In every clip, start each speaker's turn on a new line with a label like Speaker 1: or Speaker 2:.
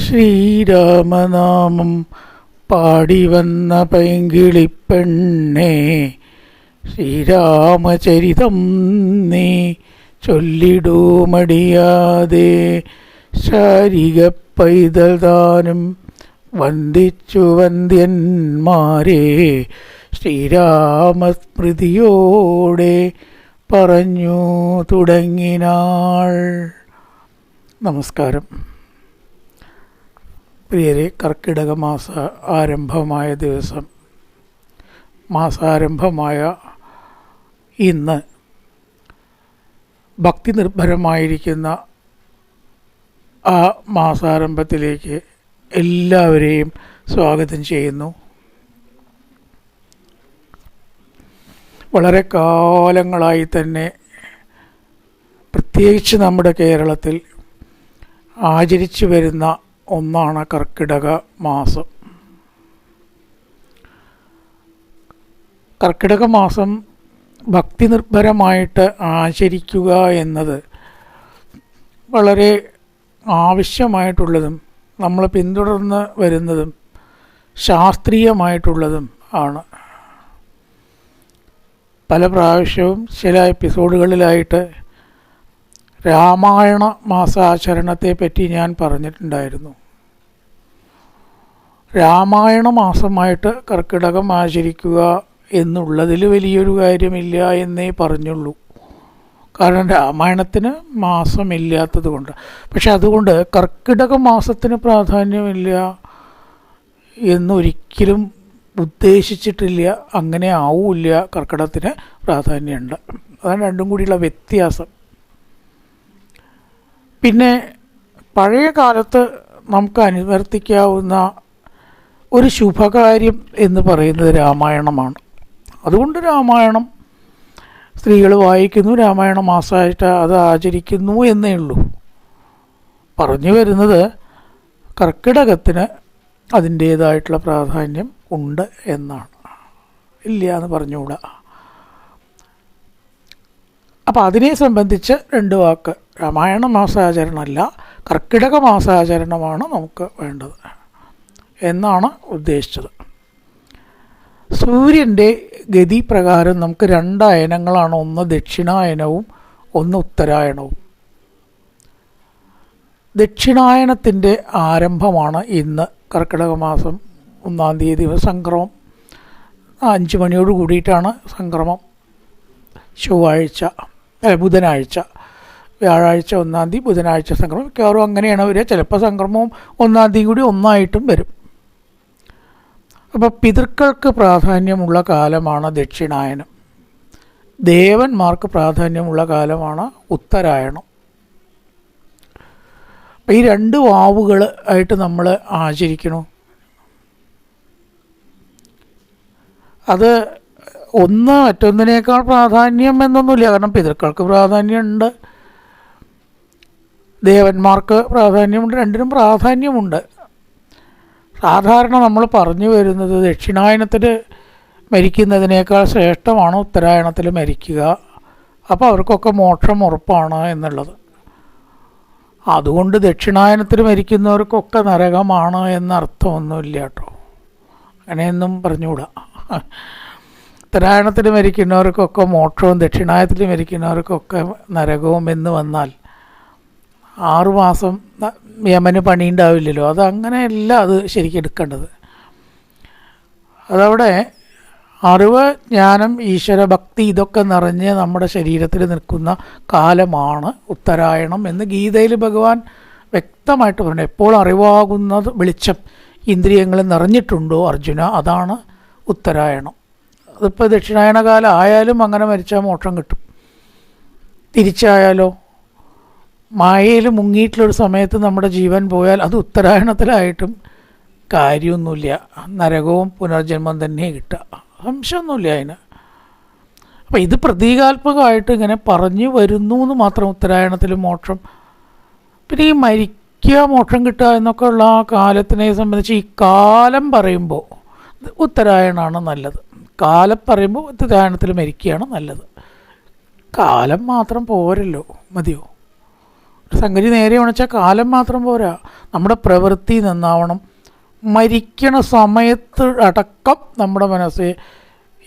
Speaker 1: ശ്രീരാമനാമം പാടി വന്ന പൈങ്കിളിപ്പെണ്ണേ ശ്രീരാമചരിതം നീ ചൊല്ലിടൂ മടിയാതെ. ശാരിക പൈതൽ താനും വന്ദിച്ചു വന്ദ്യന്മാരെ ശ്രീരാമസ്മൃതിയോടെ പറഞ്ഞു തുടങ്ങിനാൾ. നമസ്കാരം. പ്രിയരെ കർക്കിടക മാസ ആരംഭമായ ദിവസം. മാസാരംഭമായ ഇന്ന്. ഭക്തി നിർഭരമായിരിക്കുന്ന ആ മാസാരംഭത്തിലേക്ക് എല്ലാവരെയും സ്വാഗതം ചെയ്യുന്നു. വളരെ കാലങ്ങളായി തന്നെ പ്രത്യേകിച്ച് നമ്മുടെ കേരളത്തിൽ ആചരിച്ചു വരുന്ന ഒന്നാണ് കർക്കിടക മാസം. കർക്കിടക മാസം ഭക്തി നിർഭരമായിട്ട് ആചരിക്കുക എന്നത് വളരെ ആവശ്യമായിട്ടുള്ളതും നമ്മൾ പിന്തുടർന്ന് വരുന്നതും ശാസ്ത്രീയമായിട്ടുള്ളതും ആണ്. പല പ്രാവശ്യവും ചില എപ്പിസോഡുകളിലായിട്ട് രാമായണ മാസാചരണത്തെ പറ്റി ഞാൻ പറഞ്ഞിട്ടുണ്ടായിരുന്നു. രാമായണ മാസമായിട്ട് കർക്കിടകം ആചരിക്കുക എന്നുള്ളതിൽ വലിയൊരു കാര്യമില്ല എന്നേ പറഞ്ഞുള്ളൂ. കാരണം രാമായണത്തിന് മാസമില്ലാത്തത് കൊണ്ട് പക്ഷെ അതുകൊണ്ട് കർക്കിടക മാസത്തിന് പ്രാധാന്യമില്ല എന്നൊരിക്കലും ഉദ്ദേശിച്ചിട്ടില്ല. അങ്ങനെ ആവില്ല. കർക്കിടകത്തിന് പ്രാധാന്യമുണ്ട്. അതാണ് രണ്ടും കൂടിയുള്ള വ്യത്യാസം. പിന്നെ പഴയ കാലത്ത് നമുക്ക് അനുവർത്തിക്കാവുന്ന ഒരു ശുഭകാര്യം എന്ന് പറയുന്നത് രാമായണമാണ്. അതുകൊണ്ട് രാമായണം സ്ത്രീകൾ വായിക്കുന്നു രാമായണ മാസമായിട്ട് അത് ആചരിക്കുന്നു എന്നേ ഉള്ളൂ. പറഞ്ഞു വരുന്നത് കർക്കിടകത്തിന് അതിന്റേതായിട്ടുള്ള പ്രാധാന്യം ഉണ്ട് എന്നാണ്. ഇല്ല എന്ന് പറഞ്ഞുകൂടാ. അപ്പോൾ അതിനെ സംബന്ധിച്ച് രണ്ട് വാക്ക്. രാമായണ മാസാചരണമല്ല കർക്കിടക മാസാചരണമാണ് നമുക്ക് വേണ്ടത് എന്നാണ് ഉദ്ദേശിച്ചത്. സൂര്യന്റെ ഗതി പ്രകാരം നമുക്ക് രണ്ട് അയനങ്ങളാണ് ഒന്ന് ദക്ഷിണായനവും ഒന്ന് ഉത്തരായണവും ദക്ഷിണായനത്തിന്റെ ആരംഭമാണ് ഇന്ന് കർക്കിടക മാസം ഒന്നാം തീയതി സംക്രമം. അഞ്ച് മണിയോട് കൂടിയിട്ടാണ് സംക്രമം. ചൊവ്വാഴ്ച. ബുധനാഴ്ച. വ്യാഴാഴ്ച ഒന്നാം തീയതി ബുധനാഴ്ച സംക്രമം. മിക്കവാറും അങ്ങനെയാണ് വരിക. ചിലപ്പോൾ സംക്രമവും ഒന്നാം തീയതി കൂടി ഒന്നായിട്ടും വരും. അപ്പോൾ പിതൃക്കൾക്ക് പ്രാധാന്യമുള്ള കാലമാണ് ദക്ഷിണായനം. ദേവന്മാർക്ക് പ്രാധാന്യമുള്ള കാലമാണ് ഉത്തരായണം. അപ്പം ഈ രണ്ട് വാവുകൾ ആയിട്ട് നമ്മൾ ആചരിക്കണു. അത് ഒന്ന് മറ്റൊന്നിനേക്കാൾ പ്രാധാന്യം എന്നൊന്നുമില്ല. കാരണം പിതൃക്കൾക്ക് പ്രാധാന്യമുണ്ട്. ദേവന്മാർക്ക് പ്രാധാന്യമുണ്ട്. രണ്ടിനും പ്രാധാന്യമുണ്ട്. സാധാരണ നമ്മൾ പറഞ്ഞു വരുന്നത് ദക്ഷിണായനത്തിൽ മരിക്കുന്നതിനേക്കാൾ ശ്രേഷ്ഠമാണ് ഉത്തരായണത്തിൽ മരിക്കുക. അപ്പോൾ അവർക്കൊക്കെ മോക്ഷം ഉറപ്പാണ് എന്നുള്ളത്. അതുകൊണ്ട് ദക്ഷിണായനത്തിൽ മരിക്കുന്നവർക്കൊക്കെ നരകമാണ് എന്നർത്ഥമൊന്നുമില്ല കേട്ടോ. അങ്ങനെയൊന്നും പറഞ്ഞുകൂടാ. ഉത്തരായണത്തിൽ മരിക്കുന്നവർക്കൊക്കെ മോക്ഷവും ദക്ഷിണായത്തിൽ മരിക്കുന്നവർക്കൊക്കെ നരകവും എന്ന് വന്നാൽ ആറുമാസം യമന് പണി ഉണ്ടാവില്ലല്ലോ അത് അങ്ങനെയല്ല അത് ശരിക്കും എടുക്കേണ്ടത്. അതവിടെ അറിവ് ജ്ഞാനം ഈശ്വര ഭക്തി ഇതൊക്കെ നിറഞ്ഞ് നമ്മുടെ ശരീരത്തിൽ നിൽക്കുന്ന കാലമാണ് ഉത്തരായണം എന്ന് ഗീതയിൽ ഭഗവാൻ വ്യക്തമായിട്ട് പറഞ്ഞു എപ്പോൾ അറിവാകുന്നത് വെളിച്ചം ഇന്ദ്രിയങ്ങൾ നിറഞ്ഞിട്ടുണ്ടോ അർജുന? അതാണ് ഉത്തരായണം. അതിപ്പോൾ ദക്ഷിണായന കാലം ആയാലും അങ്ങനെ മരിച്ചാൽ മോക്ഷം കിട്ടും. തിരിച്ചായാലോ? മായയിൽ മുങ്ങിയിട്ടുള്ളൊരു സമയത്ത് നമ്മുടെ ജീവൻ പോയാൽ അത് ഉത്തരായണത്തിലായിട്ടും കാര്യമൊന്നുമില്ല. നരകവും പുനർജന്മം തന്നെ കിട്ടുക. സംശയമൊന്നുമില്ല അതിന്. അപ്പം ഇത് പ്രതീകാത്മകമായിട്ട് ഇങ്ങനെ പറഞ്ഞു വരുന്നു എന്ന് മാത്രം ഉത്തരായണത്തിൽ മോക്ഷം. പിന്നെ ഈ മരിക്കുക മോക്ഷം കിട്ടുക എന്നൊക്കെയുള്ള ആ കാലത്തിനെ സംബന്ധിച്ച് ഈ കാലം പറയുമ്പോൾ ഉത്തരായണമാണ് നല്ലത്. കാലം പറയുമ്പോൾ ധ്യാനത്തിൽ മരിക്കുകയാണ് നല്ലത്. കാലം മാത്രം പോരല്ലോ മതിയോ? സംഗതി നേരെ വെച്ചാൽ കാലം മാത്രം പോരാ. നമ്മുടെ പ്രവൃത്തി നന്നാവണം. മരിക്കണ സമയത്ത് അടക്കം നമ്മുടെ മനസ്സ്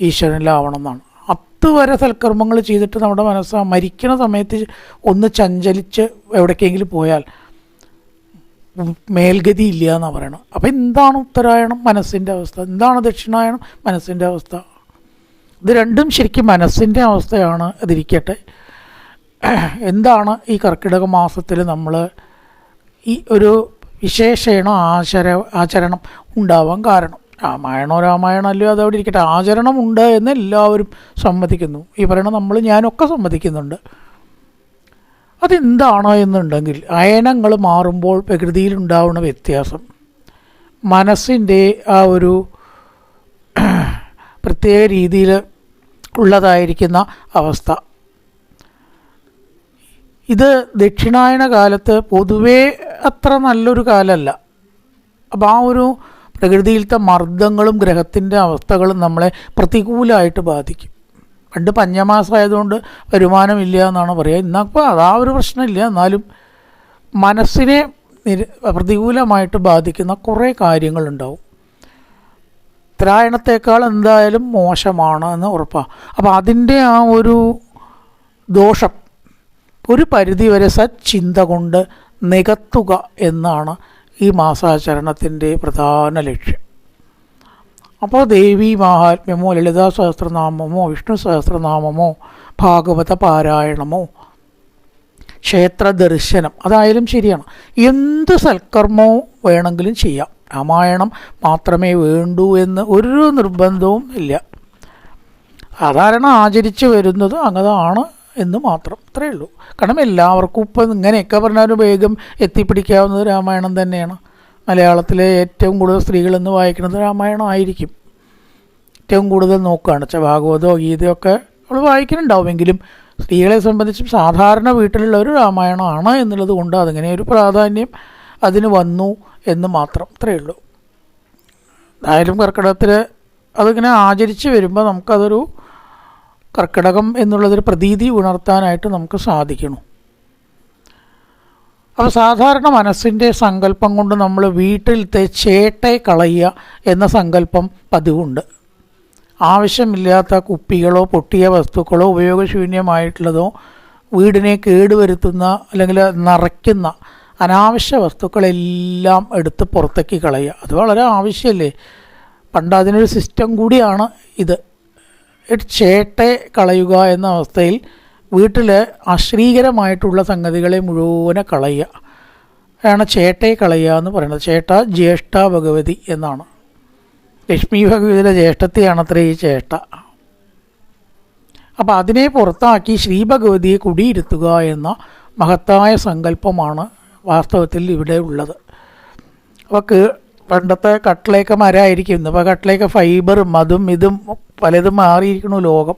Speaker 1: ഈശ്വരനിലാവണം എന്നാണ്. അത്തുവരെ സൽക്കർമ്മങ്ങൾ ചെയ്തിട്ട് നമ്മുടെ മനസ്സ് മരിക്കണ സമയത്ത് ഒന്ന് ചഞ്ചലിച്ച് എവിടേക്കെങ്കിലും പോയാൽ മേൽഗതി ഇല്ല എന്നാണ് പറയണം അപ്പം എന്താണ് ഉത്തരായണം? മനസ്സിന്റെ അവസ്ഥ. എന്താണ് ദക്ഷിണായണം? മനസ്സിന്റെ അവസ്ഥ. ഇത് രണ്ടും ശരിക്കും മനസ്സിന്റെ അവസ്ഥയാണ് അതിരിക്കട്ടെ. എന്താണ് ഈ കർക്കിടക മാസത്തിൽ നമ്മൾ ഈ ഒരു വിശേഷേണ ആചര ആചരണം ഉണ്ടാവാൻ കാരണം? രാമായണോ രാമായണം അല്ലയോ അതവിടെ ഇരിക്കട്ടെ. ആചരണം ഉണ്ട് എന്ന് എല്ലാവരും സമ്മതിക്കുന്നു. ഈ പറയണ നമ്മൾ ഞാനൊക്കെ സമ്മതിക്കുന്നുണ്ട്. അതെന്താണ് എന്നുണ്ടെങ്കിൽ അയനങ്ങൾ മാറുമ്പോൾ പ്രകൃതിയിലുണ്ടാവുന്ന വ്യത്യാസം. മനസ്സിന്റെ ആ ഒരു പ്രത്യേക രീതിയിൽ ഉള്ളതായിരിക്കുന്ന അവസ്ഥ. ഇത് ദക്ഷിണായന കാലത്ത് പൊതുവേ അത്ര നല്ലൊരു കാലമല്ല അപ്പോൾ ആ ഒരു പ്രകൃതിയിലത്തെ മർദ്ദങ്ങളും ഗ്രഹത്തിന്റെ അവസ്ഥകളും നമ്മളെ പ്രതികൂലമായിട്ട് ബാധിക്കും. പണ്ട് പഞ്ഞമാസമായതുകൊണ്ട് വരുമാനമില്ല എന്നാണ് പറയുക. ഇന്നപ്പോൾ അതാ ഒരു പ്രശ്നമില്ല. എന്നാലും മനസ്സിനെ നിര പ്രതികൂലമായിട്ട് ബാധിക്കുന്ന കുറേ കാര്യങ്ങളുണ്ടാവും. ഉത്തരായണത്തേക്കാൾ എന്തായാലും മോശമാണ് എന്ന് ഉറപ്പാണ് അപ്പോൾ അതിന്റെ ആ ഒരു ദോഷം ഒരു പരിധിവരെ സച്ചിന്ത കൊണ്ട് നികത്തുക എന്നാണ് ഈ മാസാചരണത്തിന്റെ പ്രധാന ലക്ഷ്യം. അപ്പോൾ ദേവി മഹാത്മ്യമോ ലളിതാ സഹസ്രനാമമോ വിഷ്ണു സഹസ്രനാമമോ ഭാഗവത പാരായണമോ ക്ഷേത്ര ദർശനം അതായാലും ശരിയാണ്. എന്ത് സൽക്കർമ്മവും വേണമെങ്കിലും ചെയ്യാം. രാമായണം മാത്രമേ വേണ്ടൂ എന്ന് ഒരു നിർബന്ധവും ഇല്ല. സാധാരണ ആചരിച്ചു വരുന്നത് അങ്ങതാണ് എന്ന് മാത്രം. അത്രയേ ഉള്ളൂ. കാരണം എല്ലാവർക്കും ഇപ്പം ഇങ്ങനെയൊക്കെ പറഞ്ഞാലും വേഗം എത്തിപ്പിടിക്കാവുന്നത് രാമായണം തന്നെയാണ്. മലയാളത്തിലെ ഏറ്റവും കൂടുതൽ സ്ത്രീകളെന്ന് വായിക്കുന്നത് രാമായണമായിരിക്കും ഏറ്റവും കൂടുതൽ നോക്കുകയാണ് വെച്ചാൽ ഭാഗവതോ ഗീതയൊക്കെ നമ്മൾ വായിക്കുന്നുണ്ടാവുമെങ്കിലും സ്ത്രീകളെ സംബന്ധിച്ചും സാധാരണ വീട്ടിലുള്ള ഒരു രാമായണമാണ് എന്നുള്ളത് കൊണ്ട് അതിങ്ങനെ ഒരു പ്രാധാന്യം അതിന് വന്നു എന്ന് മാത്രം അത്രയേ ഉള്ളൂ. എന്തായാലും കർക്കിടകത്തിൽ അതിങ്ങനെ ആചരിച്ച് വരുമ്പോൾ നമുക്കതൊരു കർക്കിടകം എന്നുള്ളതൊരു പ്രതീതി ഉണർത്താനായിട്ട് നമുക്ക് സാധിക്കണം അപ്പോൾ സാധാരണ മനസ്സിന്റെ സങ്കല്പം കൊണ്ട് നമ്മൾ വീട്ടിലത്തെ ചേട്ടെ കളയുക എന്ന സങ്കല്പം പതിവുണ്ട്. ആവശ്യമില്ലാത്ത കുപ്പികളോ പൊട്ടിയ വസ്തുക്കളോ ഉപയോഗശൂന്യമായിട്ടുള്ളതോ വീടിനെ കേടുവരുത്തുന്ന അല്ലെങ്കിൽ നിറയ്ക്കുന്ന അനാവശ്യ വസ്തുക്കളെല്ലാം എടുത്ത് പുറത്തേക്ക് കളയുക. അത് വളരെ ആവശ്യമല്ലേ? പണ്ട് അതിനൊരു സിസ്റ്റം കൂടിയാണ് ഇത്. ചേട്ടെ കളയുക എന്ന അവസ്ഥയിൽ വീട്ടിൽ അശ്രീകരമായിട്ടുള്ള സംഗതികളെ മുഴുവനെ കളയുക. ആണ് ചേട്ടയെ കളയുക എന്ന് പറയുന്നത്. ചേട്ട ജ്യേഷ്ഠ ഭഗവതി എന്നാണ്. ലക്ഷ്മി ഭഗവതിയുടെ ജ്യേഷ്ഠത്തെയാണ് അത്ര ഈ ചേട്ട. അപ്പോൾ അതിനെ പുറത്താക്കി ശ്രീ ഭഗവതിയെ കുടിയിരുത്തുക എന്ന മഹത്തായ സങ്കല്പമാണ് വാസ്തവത്തിൽ ഇവിടെ ഉള്ളത്. അവക്ക് പണ്ടത്തെ കട്ടിലേക്ക് മരമായിരിക്കും ഇന്നിപ്പോൾ കട്ടിലേക്ക് ഫൈബറും അതും ഇതും പലതും മാറിയിരിക്കണു ലോകം.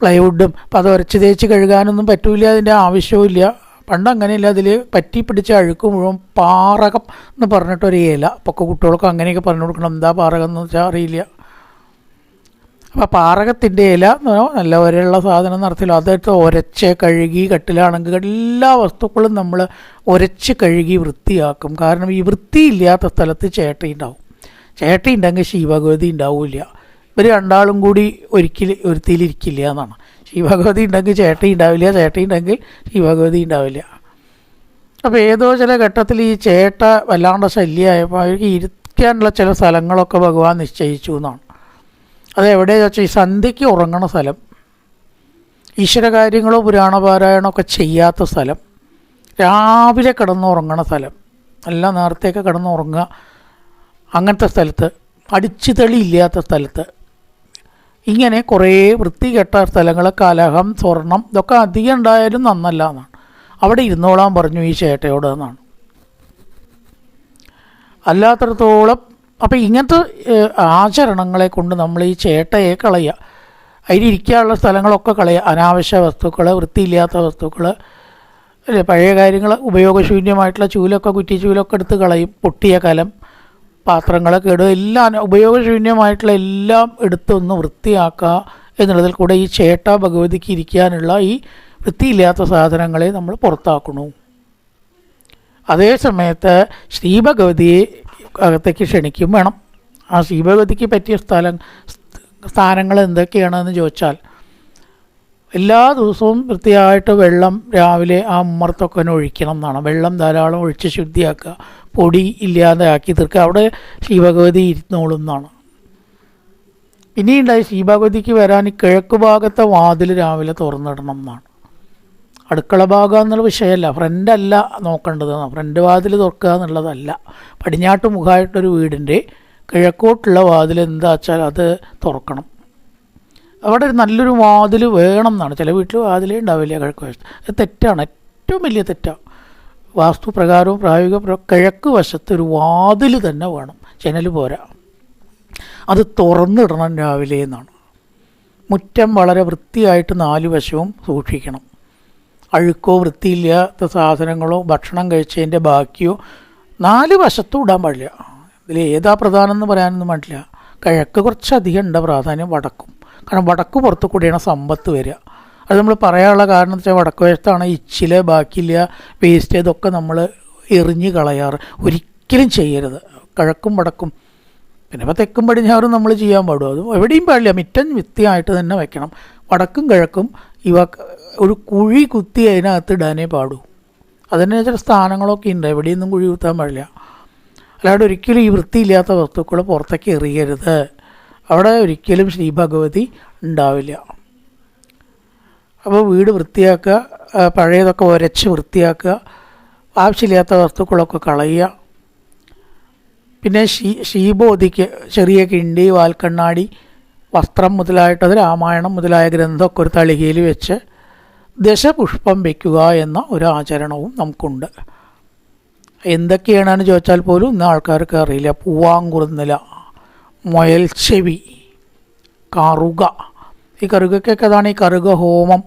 Speaker 1: പ്ലൈവുഡും അപ്പോൾ അത് ഉരച്ച് തേച്ച് കഴുകാനൊന്നും പറ്റൂല അതിന്റെ ആവശ്യവുമില്ല. പണ്ട് അങ്ങനെയല്ല അതിൽ പറ്റി പിടിച്ച അഴുക്ക് മുഴുവൻ പാറകം എന്ന് പറഞ്ഞിട്ടൊരു ഇല. അപ്പോൾ കുട്ടികൾക്ക് അങ്ങനെയൊക്കെ പറഞ്ഞു കൊടുക്കണം. എന്താ പാറകം എന്ന് വെച്ചാൽ അറിയില്ല. അപ്പോൾ പാറകത്തിന്റെ ഇല നല്ല ഒരയുള്ള സാധനം നടത്തില്ല. അതെടുത്ത് ഒരച്ച് കഴുകി കട്ടിലാണെങ്കിൽ എല്ലാ വസ്തുക്കളും നമ്മൾ ഒരച്ച് കഴുകി വൃത്തിയാക്കും. കാരണം ഈ വൃത്തിയില്ലാത്ത സ്ഥലത്ത് ചേട്ടയുണ്ടാവും ചേട്ടയുണ്ടെങ്കിൽ ശിവഗതി ഉണ്ടാവില്ല. ഇവർ രണ്ടാളും കൂടി ഒരിക്കൽ ഒരുത്തിയിലിരിക്കില്ല എന്നാണ്. ശിവഭഗവതി ഉണ്ടെങ്കിൽ ചേട്ടൻ ഉണ്ടാവില്ല ചേട്ടൻ ഉണ്ടെങ്കിൽ ശിവഭഗവതി ഉണ്ടാവില്ല. അപ്പോൾ ഏതോ ചില ഘട്ടത്തിൽ ഈ ചേട്ട വല്ലാണ്ട് ശല്യമായപ്പോൾ അവർക്ക് ഇരിക്കാനുള്ള ചില സ്ഥലങ്ങളൊക്കെ ഭഗവാൻ നിശ്ചയിച്ചു എന്നാണ്. അത് വെച്ചാൽ ഈ സന്ധ്യയ്ക്ക് ഉറങ്ങണ സ്ഥലം. ഈശ്വര കാര്യങ്ങളോ പുരാണ ഒക്കെ ചെയ്യാത്ത സ്ഥലം. രാവിലെ കിടന്നുറങ്ങണ സ്ഥലം. നല്ല നേരത്തെയൊക്കെ കിടന്നുറങ്ങുക അങ്ങനത്തെ സ്ഥലത്ത്. അടിച്ചു തെളിയില്ലാത്ത സ്ഥലത്ത്. ഇങ്ങനെ കുറേ വൃത്തികെട്ട സ്ഥലങ്ങൾ കലഹം സ്വർണം ഇതൊക്കെ അധികം ഉണ്ടായാലും നന്നല്ല എന്നാണ്. അവിടെ ഇരുന്നോളാൻ പറഞ്ഞു ഈ ചേട്ടയോട് എന്നാണ്. അല്ലാത്തടത്തോളം അപ്പം ഇങ്ങനത്തെ ആചരണങ്ങളെ കൊണ്ട് നമ്മൾ ഈ ചേട്ടയെ കളയുക അതിലിരിക്കാനുള്ള സ്ഥലങ്ങളൊക്കെ കളയുക അനാവശ്യ വസ്തുക്കൾ വൃത്തിയില്ലാത്ത വസ്തുക്കൾ അല്ലേ പഴയ കാര്യങ്ങൾ ഉപയോഗശൂന്യമായിട്ടുള്ള ചൂലൊക്കെ കുറ്റി ചൂലൊക്കെ എടുത്ത് കളയും. പൊട്ടിയ കലം. പാത്രങ്ങളൊക്കെ ഇടുക. എല്ലാം ഉപയോഗശൂന്യമായിട്ടുള്ള എല്ലാം എടുത്തൊന്ന് വൃത്തിയാക്കുക എന്നുള്ളതിൽ കൂടെ ഈ ചേട്ട ഭഗവതിക്ക് ഇരിക്കാനുള്ള ഈ വൃത്തിയില്ലാത്ത സാധനങ്ങളെ നമ്മൾ പുറത്താക്കണു അതേ സമയത്ത് ശ്രീഭഗവതിയെ അകത്തേക്ക് ക്ഷണിക്കും വേണം. ആ ശ്രീഭഗവതിക്ക് പറ്റിയ സ്ഥലം സ്ഥാനങ്ങൾ എന്തൊക്കെയാണെന്ന് ചോദിച്ചാൽ എല്ലാ ദിവസവും വൃത്തിയായിട്ട് വെള്ളം രാവിലെ ആ ഉമ്മർത്തൊക്കെ ഒഴിക്കണം എന്നാണ്. വെള്ളം ധാരാളം ഒഴിച്ച് ശുദ്ധിയാക്കുക. പൊടി ഇല്ലാതെ ആക്കി തീർക്കുക. അവിടെ ശ്രീഭഗവതി ഇരുന്നോളും എന്നാണ്. ഇനിയുണ്ടായി ശ്രീഭഗവതിക്ക് വരാൻ കിഴക്ക് ഭാഗത്തെ വാതിൽ രാവിലെ തുറന്നിടണം എന്നാണ്. അടുക്കള ഭാഗം എന്നുള്ള വിഷയമല്ല. അല്ല നോക്കേണ്ടത്. ഫ്രണ്ട് വാതിൽ തുറക്കുക എന്നുള്ളതല്ല. പടിഞ്ഞാട്ട് മുഖമായിട്ടൊരു വീടിന്റെ കിഴക്കോട്ടുള്ള വാതിൽ എന്താ വെച്ചാൽ അത് തുറക്കണം. അവിടെ ഒരു നല്ലൊരു വാതിൽ വേണം എന്നാണ്. ചില വീട്ടിൽ വാതിലേ ഉണ്ടാവില്ല കിഴക്ക് വശത്ത്. അത് തെറ്റാണ്. ഏറ്റവും വലിയ തെറ്റാണ് വാസ്തു പ്രകാരവും പ്രായോഗിക പ്ര- കിഴക്ക് വശത്ത് ഒരു വാതിൽ തന്നെ വേണം. ജനൽ പോരാ. അത് തുറന്നിടണം രാവിലെ എന്നാണ്. മുറ്റം വളരെ വൃത്തിയായിട്ട് നാല് വശവും സൂക്ഷിക്കണം. അഴുക്കോ വൃത്തിയില്ലാത്ത സാധനങ്ങളോ ഭക്ഷണം കഴിച്ചതിന്റെ ബാക്കിയോ നാല് വശത്തും ഇടാൻ പാടില്ല. ഇതിൽ ഏതാ പ്രധാനം എന്ന് പറയാനൊന്നും പാടില്ല. കിഴക്ക് കുറച്ചധികം ഉണ്ട്. പ്രാധാന്യം വടക്കും. കാരണം വടക്ക് പുറത്ത് കൂടിയാണ് സമ്പത്ത് വരിക. അത് നമ്മൾ പറയാനുള്ള കാരണം എന്ന് വെച്ചാൽ വടക്ക് വശത്താണ് ഇച്ചിൽ ബാക്കിയില്ല വേസ്റ്റ് ഇതൊക്കെ നമ്മൾ എറിഞ്ഞ് കളയാറ്. ഒരിക്കലും ചെയ്യരുത്. കിഴക്കും വടക്കും. പിന്നെ ഇപ്പോൾ തെക്കും പടിഞ്ഞാറും നമ്മൾ ചെയ്യാൻ പാടും. അത് എവിടെയും പാടില്ല. മിറ്റൻ വൃത്തിയായിട്ട് തന്നെ വെക്കണം. വടക്കും കിഴക്കും ഇവ ഒരു കുഴി കുത്തി അതിനകത്ത് ഇടാനേ പാടൂ. അതിന് ചില സ്ഥാനങ്ങളൊക്കെ ഉണ്ട്. എവിടെയൊന്നും കുഴി കുത്താൻ പാടില്ല. അല്ലാണ്ട് ഒരിക്കലും ഈ വൃത്തിയില്ലാത്ത വസ്തുക്കൾ പുറത്തേക്ക് എറിയരുത്. അവിടെ ഒരിക്കലും ശ്രീഭഗവതി ഉണ്ടാവില്ല. അപ്പോൾ വീട് വൃത്തിയാക്കുക പഴയതൊക്കെ ഉരച്ച് വൃത്തിയാക്കുക ആവശ്യമില്ലാത്ത വസ്തുക്കളൊക്കെ കളയുക. പിന്നെ ശീ ശീബോധിക്ക് ചെറിയ കിണ്ടി വാൽക്കണ്ണാടി വസ്ത്രം മുതലായിട്ടത് രാമായണം മുതലായ ഗ്രന്ഥമൊക്കെ ഒരു തളികയിൽ വെച്ച് ദശപുഷ്പം വയ്ക്കുക എന്ന ഒരു ആചരണവും നമുക്കുണ്ട്. എന്തൊക്കെയാണെന്ന് ചോദിച്ചാൽ പോലും ഇന്ന് ആൾക്കാർക്ക് അറിയില്ല. പൂവാങ്കുറുന്നില. മുയൽച്ചെവി കറുക. ഈ കറുകയ്ക്കൊക്കെ അതാണ് ഈ കറുക ഹോമം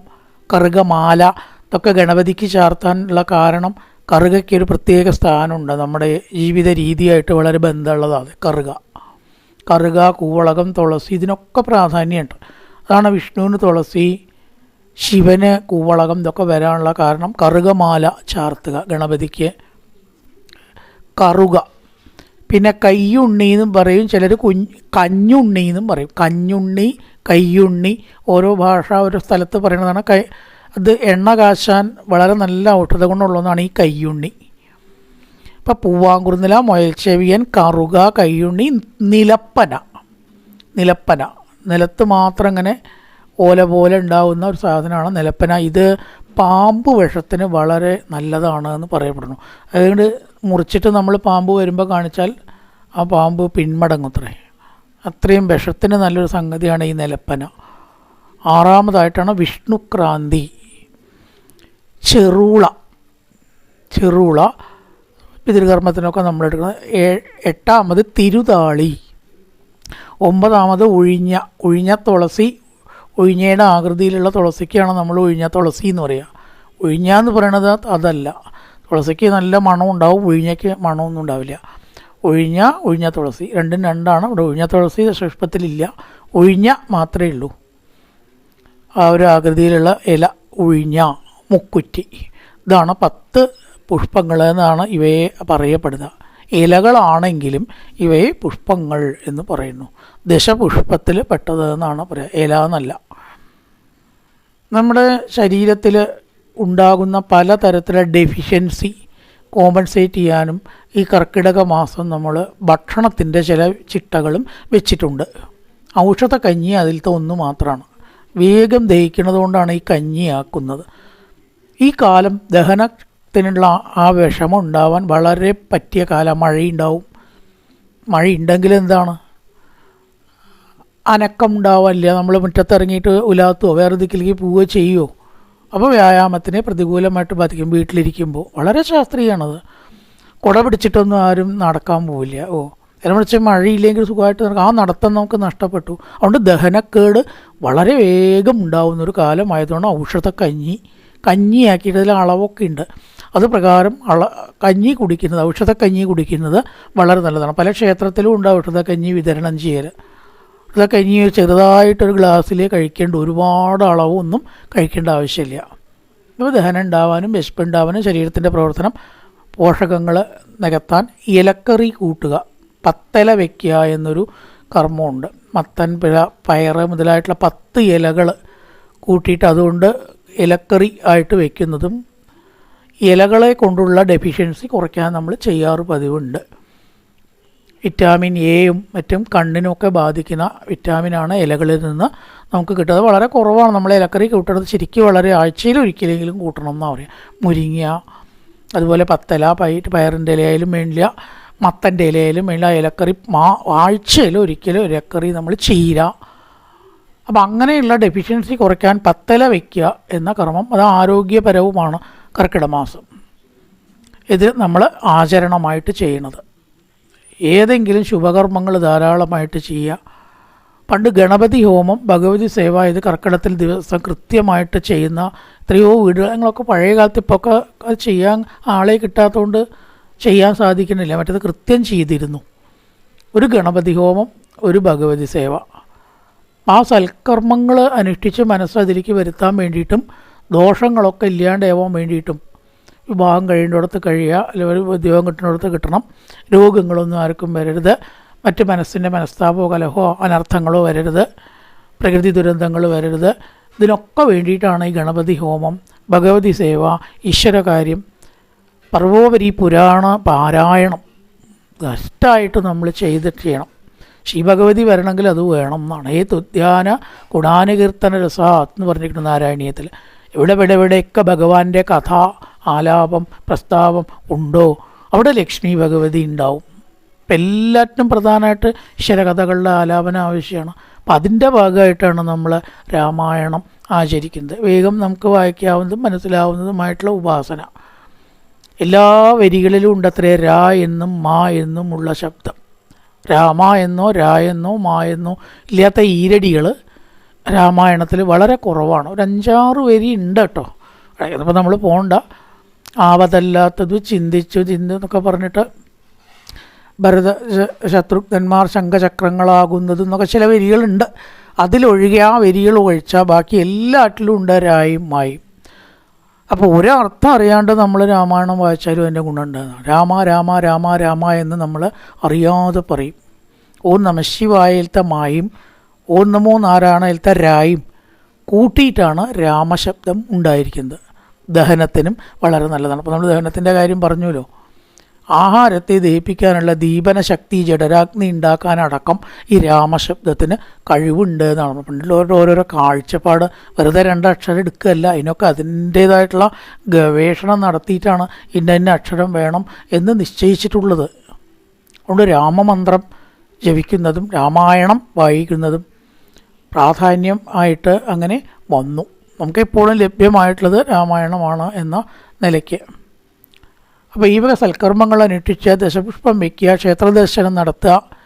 Speaker 1: കറുകമാല ഇതൊക്കെ ഗണപതിക്ക് ചാർത്താനുള്ള കാരണം കറുകയ്ക്ക് ഒരു പ്രത്യേക സ്ഥാനമുണ്ട്. നമ്മുടെ ജീവിത രീതിയായിട്ട് വളരെ ബന്ധമുള്ളതാണ് കറുക. കറുക കൂവളകം തുളസി ഇതിനൊക്കെ പ്രാധാന്യമുണ്ട്. അതാണ് വിഷ്ണുവിന് തുളസി ശിവന് കൂവളകം ഇതൊക്കെ വരാനുള്ള കാരണം കറുകമാല ചാർത്തുക ഗണപതിക്ക് കറുക. പിന്നെ കയ്യുണ്ണി എന്നും പറയും. ചിലർ കുഞ്ഞ് കഞ്ഞുണ്ണി എന്നും പറയും. കഞ്ഞുണ്ണി കയ്യുണ്ണി ഓരോ ഭാഷ ഓരോ സ്ഥലത്ത് പറയുന്നതാണ് കൈ അത് എണ്ണ കാശാൻ വളരെ നല്ല ഔഷധ ഗുണമുള്ളതാണ് ഈ കയ്യുണ്ണി. ഇപ്പം പൂവാങ്കുറുനില മുയൽച്ചെവിയൻ കറുക കയ്യുണ്ണി നിലപ്പന. നിലപ്പന. നിലത്ത് മാത്രം ഇങ്ങനെ ഓല പോലെ ഉണ്ടാകുന്ന ഒരു സാധനമാണ് നിലപ്പന. ഇത് പാമ്പ് വിഷത്തിന് വളരെ നല്ലതാണ് എന്ന് പറയപ്പെടുന്നു. അതുകൊണ്ട് മുറിച്ചിട്ട് നമ്മൾ പാമ്പ് വരുമ്പോൾ കാണിച്ചാൽ ആ പാമ്പ് പിന്മടങ്ങുത്രേ. അത്രയും വിഷത്തിന് നല്ലൊരു സംഗതിയാണ് ഈ നിലപ്പന. ആറാമതായിട്ടാണ് വിഷ്ണുക്രാന്തി. ചെറുള. ചെറുള പിതൃകർമ്മത്തിനൊക്കെ നമ്മൾ എടുക്കുന്നത് ഏ- എട്ടാമത് തിരുതാളി. ഒമ്പതാമത് ഒഴിഞ്ഞ ഒഴിഞ്ഞ തുളസി. ഒഴിഞ്ഞയുടെ ആകൃതിയിലുള്ള തുളസിക്കാണ് നമ്മൾ ഒഴിഞ്ഞ തുളസി എന്ന് പറയുക ഒഴിഞ്ഞ എന്ന് പറയണത് അതല്ല. തുളസിക്ക് നല്ല മണം ഉണ്ടാവും ഉഴിഞ്ഞയ്ക്ക് മണമൊന്നും ഉണ്ടാവില്ല. ഒഴിഞ്ഞ ഒഴിഞ്ഞ തുളസി രണ്ടും രണ്ടാണ് ഇവിടെ ഒഴിഞ്ഞ തുളസി പുഷ്പത്തിലില്ല ഒഴിഞ്ഞ മാത്രമേ ഉള്ളൂ. ആ ഒരു ആകൃതിയിലുള്ള ഇല ഒഴിഞ്ഞ മുക്കുറ്റി. ഇതാണ് പത്ത് പുഷ്പങ്ങൾ എന്നാണ് ഇവയെ പറയപ്പെടുന്നത് ഇലകളാണെങ്കിലും ഇവയെ പുഷ്പങ്ങൾ എന്ന് പറയുന്നു. ദശപുഷ്പത്തിൽ പെട്ടത് എന്നാണ് പറയുക. ഇല എന്നല്ല. നമ്മുടെ ശരീരത്തിൽ ഉണ്ടാകുന്ന പലതരത്തിലുള്ള ഡെഫിഷ്യൻസി കോമ്പൻസേറ്റ് ചെയ്യാനും ഈ കർക്കിടക മാസം നമ്മൾ ഭക്ഷണത്തിന്റെ ചില ചിട്ടകളും വെച്ചിട്ടുണ്ട്. ഔഷധ കഞ്ഞി അതിലത്തെ ഒന്ന് മാത്രമാണ്. വേഗം ദഹിക്കുന്നത് കൊണ്ടാണ് ഈ കഞ്ഞി ആക്കുന്നത്. ഈ കാലം ദഹനത്തിനുള്ള ആ വിഷമം ഉണ്ടാവാൻ വളരെ പറ്റിയ കാലം. മഴയുണ്ടാവും. മഴയുണ്ടെങ്കിൽ എന്താണ്? അനക്കം ഉണ്ടാവില്ല നമ്മൾ മുറ്റത്തിറങ്ങിയിട്ട് ഉലാത്തോ വേറെ ദിക്കിലേക്ക് പോവുകയോ ചെയ്യുമോ അപ്പോൾ വ്യായാമത്തിനെ പ്രതികൂലമായിട്ട് ബാധിക്കും. വീട്ടിലിരിക്കുമ്പോൾ വളരെ ശാസ്ത്രീയമാണത് കുട പിടിച്ചിട്ടൊന്നും ആരും നടക്കാൻ പോവില്ല. ഓ വിളിച്ച് മഴയില്ലെങ്കിൽ സുഖമായിട്ട് നടക്കാം. ആ നടത്തം നമുക്ക് നഷ്ടപ്പെട്ടു. അതുകൊണ്ട് ദഹനക്കേട് വളരെ വേഗം ഉണ്ടാവുന്നൊരു കാലമായതുകൊണ്ട് കഞ്ഞി കഞ്ഞിയാക്കിയിട്ട് അതിൽ അളവൊക്കെ ഉണ്ട്. അത് പ്രകാരം അള കഞ്ഞി കുടിക്കുന്നത് ഔഷധക്കഞ്ഞി കുടിക്കുന്നത് വളരെ നല്ലതാണ്. പല ക്ഷേത്രത്തിലും ഉണ്ട് കഞ്ഞി വിതരണം ചെയ്യൽ ഔഷധക്കഞ്ഞി ചെറുതായിട്ടൊരു ഗ്ലാസ്സിൽ കഴിക്കേണ്ട ഒരുപാട് അളവൊന്നും കഴിക്കേണ്ട ആവശ്യമില്ല. അപ്പോൾ ദഹനം ഉണ്ടാവാനും വിശപ്പ് ഉണ്ടാവാനും ശരീരത്തിന്റെ പ്രവർത്തനം പോഷകങ്ങൾ നികത്താൻ ഇലക്കറി കൂട്ടുക പത്തല വയ്ക്കുക എന്നൊരു കർമ്മമുണ്ട്. മത്തൻ പിഴ പയറ് മുതലായിട്ടുള്ള പത്ത് ഇലകൾ കൂട്ടിയിട്ട് അതുകൊണ്ട് ഇലക്കറി ആയിട്ട് വയ്ക്കുന്നതും ഇലകളെ കൊണ്ടുള്ള ഡെഫിഷ്യൻസി കുറയ്ക്കാൻ നമ്മൾ ചെയ്യാറ് പതിവുണ്ട്. വിറ്റാമിൻ എയും മറ്റും കണ്ണിനുമൊക്കെ ബാധിക്കുന്ന വിറ്റാമിനാണ് ഇലകളിൽ നിന്ന് നമുക്ക് കിട്ടുന്നത് വളരെ കുറവാണ്. നമ്മൾ ഇലക്കറി കൂട്ടുന്നത് ശരിക്കും വളരെ ആഴ്ചയിൽ ഒരിക്കലെങ്കിലും കൂട്ടണം എന്നാണ് പറയുക മുരിങ്ങ അതുപോലെ പത്തല പയ പയറിന്റെ ഇലയായാലും മെണ്ണില മത്തന്റെ ഇലയായാലും വേണ്ടില്ല. ഇലക്കറി മാ ആഴ്ചയിൽ ഒരിക്കലും ഇലക്കറി നമ്മൾ ചീര. അപ്പം അങ്ങനെയുള്ള ഡെഫിഷ്യൻസി കുറയ്ക്കാൻ പത്തല വയ്ക്കുക എന്ന കർമ്മം അത് ആരോഗ്യപരവുമാണ്. കർക്കിടമാസം ഇത് നമ്മൾ ആചരണമായിട്ട് ചെയ്യണത് ഏതെങ്കിലും ശുഭകർമ്മങ്ങൾ ധാരാളമായിട്ട് ചെയ്യുക. പണ്ട് ഗണപതി ഹോമം ഭഗവതി സേവ ഇത് കർക്കിടത്തിൽ ദിവസം കൃത്യമായിട്ട് ചെയ്യുന്ന എത്രയോ വീടുകളൊക്കെ പഴയ കാലത്ത് ഇപ്പോൾ ഒക്കെ അത് ചെയ്യാൻ ആളെ കിട്ടാത്തതുകൊണ്ട് ചെയ്യാൻ സാധിക്കുന്നില്ല. മറ്റേത് കൃത്യം ചെയ്തിരുന്നു. ഒരു ഗണപതി ഹോമം ഒരു ഭഗവതി സേവ. ആ സൽക്കർമ്മങ്ങൾ അനുഷ്ഠിച്ച് മനസ്സതിലേക്ക് വരുത്താൻ വേണ്ടിയിട്ടും ദോഷങ്ങളൊക്കെ ഇല്ലാണ്ടാവാൻ വേണ്ടിയിട്ടും വിവാഹം കഴിയേണ്ടിടത്ത് കഴിയുക അല്ലെങ്കിൽ ഒരു ഉദ്യോഗം കിട്ടുന്നിടത്ത് കിട്ടണം. രോഗങ്ങളൊന്നും ആർക്കും വരരുത്. മറ്റ് മനസ്സിന്റെ മനസ്താപമോ കലഹോ അനർത്ഥങ്ങളോ വരരുത്. പ്രകൃതി ദുരന്തങ്ങൾ വരരുത്. ഇതിനൊക്കെ വേണ്ടിയിട്ടാണ് ഈ ഗണപതി ഹോമം ഭഗവതി സേവ ഈശ്വരകാര്യം പർവോപരി പുരാണ പാരായണം. കഷ്ടമായിട്ട് നമ്മൾ ചെയ്തിട്ട് ചെയ്യണം. ശ്രീഭഗവതി വരണമെങ്കിൽ അത് വേണം എന്നാണ്. ഏ തുദ്യാന ഗുണാനുകീർത്തന രസ എന്ന് പറഞ്ഞിരിക്കുന്നു നാരായണീയത്തിൽ. ഇവിടെ ഇവിടെ ഇവിടെയൊക്കെ ഭഗവാന്റെ കഥ ആലാപം പ്രസ്താവം ഉണ്ടോ? അവിടെ ലക്ഷ്മി ഭഗവതി ഉണ്ടാവും. അപ്പം എല്ലാറ്റിനും പ്രധാനമായിട്ട് ശരകഥകളുടെ ആലാപനം ആവശ്യമാണ്. അപ്പം അതിന്റെ ഭാഗമായിട്ടാണ് നമ്മൾ രാമായണം ആചരിക്കുന്നത്. വേഗം നമുക്ക് വായിക്കാവുന്നതും മനസ്സിലാവുന്നതുമായിട്ടുള്ള ഉപാസന. എല്ലാ വരികളിലും ഉണ്ടത്രേ രാ എന്നും മാ എന്നും ഉള്ള ശബ്ദം. രാമ എന്നോ രാ എന്നോ മാ എന്നോ ഇല്ലാത്ത ഈരടികൾ രാമായണത്തിൽ വളരെ കുറവാണ്. ഒരു അഞ്ചാറ് വരി ഉണ്ട് കേട്ടോ. അപ്പോൾ നമ്മൾ പോകണ്ട ആവതല്ലാത്തത് ചിന്തിച്ചു ചിന്തി എന്നൊക്കെ പറഞ്ഞിട്ട് ഭരത ശത്രുഘ്നന്മാർ ശംഖചക്രങ്ങളാകുന്നത് എന്നൊക്കെ ചില വരികളുണ്ട്. അതിലൊഴികെ ആ വരികൾ ഒഴിച്ചാൽ ബാക്കി എല്ലാറ്റിലും ഉണ്ട് രായും മായും അപ്പോൾ ഒരർത്ഥം അറിയാണ്ട് നമ്മൾ രാമായണം വായിച്ചാലും അതിന്റെ ഗുണമുണ്ടെന്ന് രാമ രാമ രാമ രാമ എന്ന് നമ്മൾ അറിയാതെ പറയും. ഓം നമ മായും ഓം നമോ നാരായണയിലത്തെ രായും കൂട്ടിയിട്ടാണ് രാമശബ്ദം ഉണ്ടായിരിക്കുന്നത്. ദഹനത്തിനും വളരെ നല്ലതാണ്. അപ്പോൾ നമ്മൾ ദഹനത്തിന്റെ കാര്യം പറഞ്ഞല്ലോ ആഹാരത്തെ ദഹിപ്പിക്കാനുള്ള ദീപന ശക്തി ജഡരാഗ്നി ഉണ്ടാക്കാനടക്കം ഈ രാമശബ്ദത്തിന് കഴിവുണ്ട് എന്നാണ്. പണ്ടുള്ളവരുടെ ഓരോരോ കാഴ്ചപ്പാട് വെറുതെ രണ്ട് അക്ഷരം എടുക്കുകയല്ല. അതിനൊക്കെ അതിന്റേതായിട്ടുള്ള ഗവേഷണം നടത്തിയിട്ടാണ് ഇന്ന ഇന്ന അക്ഷരം വേണം എന്ന് നിശ്ചയിച്ചിട്ടുള്ളത്. അതുകൊണ്ട് രാമമന്ത്രം ജപിക്കുന്നതും രാമായണം വായിക്കുന്നതും പ്രാധാന്യം ആയിട്ട് അങ്ങനെ വന്നു. നമുക്കെപ്പോഴും ലഭ്യമായിട്ടുള്ളത് രാമായണമാണ് എന്ന നിലയ്ക്ക്. അപ്പോൾ ഈ വക സൽക്കർമ്മങ്ങൾ അനുഷ്ഠിച്ച് ദശപുഷ്പം വയ്ക്കുക ക്ഷേത്ര ദർശനം നടത്തുക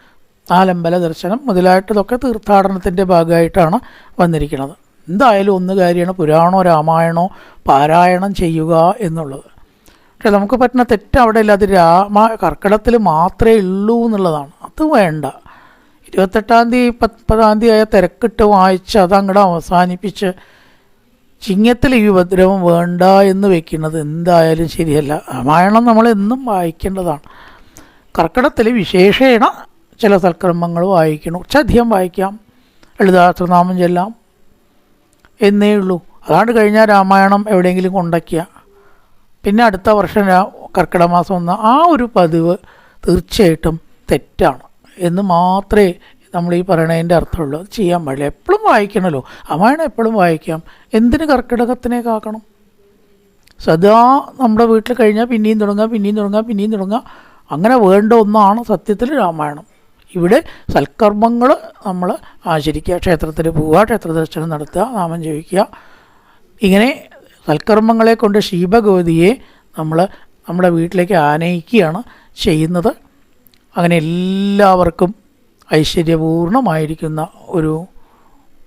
Speaker 1: ആലമ്പല ദർശനം മുതലായിട്ടതൊക്കെ തീർത്ഥാടനത്തിന്റെ ഭാഗമായിട്ടാണ് വന്നിരിക്കുന്നത്. എന്തായാലും ഒന്ന് കാര്യമാണ് പുരാണോ രാമായണോ പാരായണം ചെയ്യുക എന്നുള്ളത്. പക്ഷെ നമുക്ക് പറ്റുന്ന തെറ്റ് അവിടെ ഇല്ല അത് രാമ കർക്കിടത്തിൽ മാത്രമേ ഉള്ളൂ എന്നുള്ളതാണ്. അത് വേണ്ട. ഇരുപത്തെട്ടാം തീയതി പത്താം തീയതി ആയ തിരക്കിട്ട് വായിച്ച് അതങ്ങോട്ട് അവസാനിപ്പിച്ച് ചിങ്ങത്തിൽ ഈ ഉപദ്രവം വേണ്ട എന്ന് വെക്കുന്നത് എന്തായാലും ശരിയല്ല. രാമായണം നമ്മൾ എന്നും വായിക്കേണ്ടതാണ്. കർക്കിടത്തിൽ വിശേഷേണ ചില സൽക്രമങ്ങൾ വായിക്കണം. ഉച്ചധികം വായിക്കാം. ലളിതാശ്രനാമം ചെല്ലാം. എന്നേ ഉള്ളൂ. അതാണ്ട് കഴിഞ്ഞാൽ രാമായണം എവിടെയെങ്കിലും കൊണ്ടക്കുക പിന്നെ അടുത്ത വർഷം കർക്കിടമാസം മാസം വന്ന ആ ഒരു പതിവ് തീർച്ചയായിട്ടും തെറ്റാണ്. എന്ന് മാത്രമേ നമ്മൾ ഈ പറയണതിന്റെ അർത്ഥമുള്ളൂ. അത് ചെയ്യാൻ പാടില്ല. എപ്പോഴും വായിക്കണമല്ലോ അമായണം എപ്പോഴും വായിക്കാം. എന്തിന് കർക്കിടകത്തിനെ കാക്കണം സദാ നമ്മുടെ വീട്ടിൽ കഴിഞ്ഞാൽ പിന്നെയും തുടങ്ങാം പിന്നെയും തുടങ്ങാം പിന്നെയും തുടങ്ങാം. അങ്ങനെ വേണ്ട ഒന്നാണ് സത്യത്തിൽ രാമായണം. ഇവിടെ സൽക്കർമ്മങ്ങൾ നമ്മൾ ആചരിക്കുക. ക്ഷേത്രത്തിൽ പോവുക ക്ഷേത്ര ദർശനം നടത്തുക നാമം ജപിക്കുക. ഇങ്ങനെ സൽക്കർമ്മങ്ങളെ കൊണ്ട് ശീപഗോതിയെ നമ്മൾ നമ്മുടെ വീട്ടിലേക്ക് ആനയിക്കുകയാണ് ചെയ്യുന്നത്. അങ്ങനെ എല്ലാവർക്കും ഐശ്വര്യപൂർണമായിരിക്കുന്ന ഒരു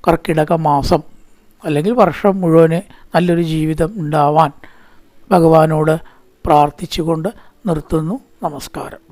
Speaker 1: കർക്കിടക മാസം അല്ലെങ്കിൽ വർഷം മുഴുവൻ നല്ലൊരു ജീവിതം ഉണ്ടാവാൻ ഭഗവാനോട് പ്രാർത്ഥിച്ചുകൊണ്ട് നിർത്തുന്നു നമസ്കാരം.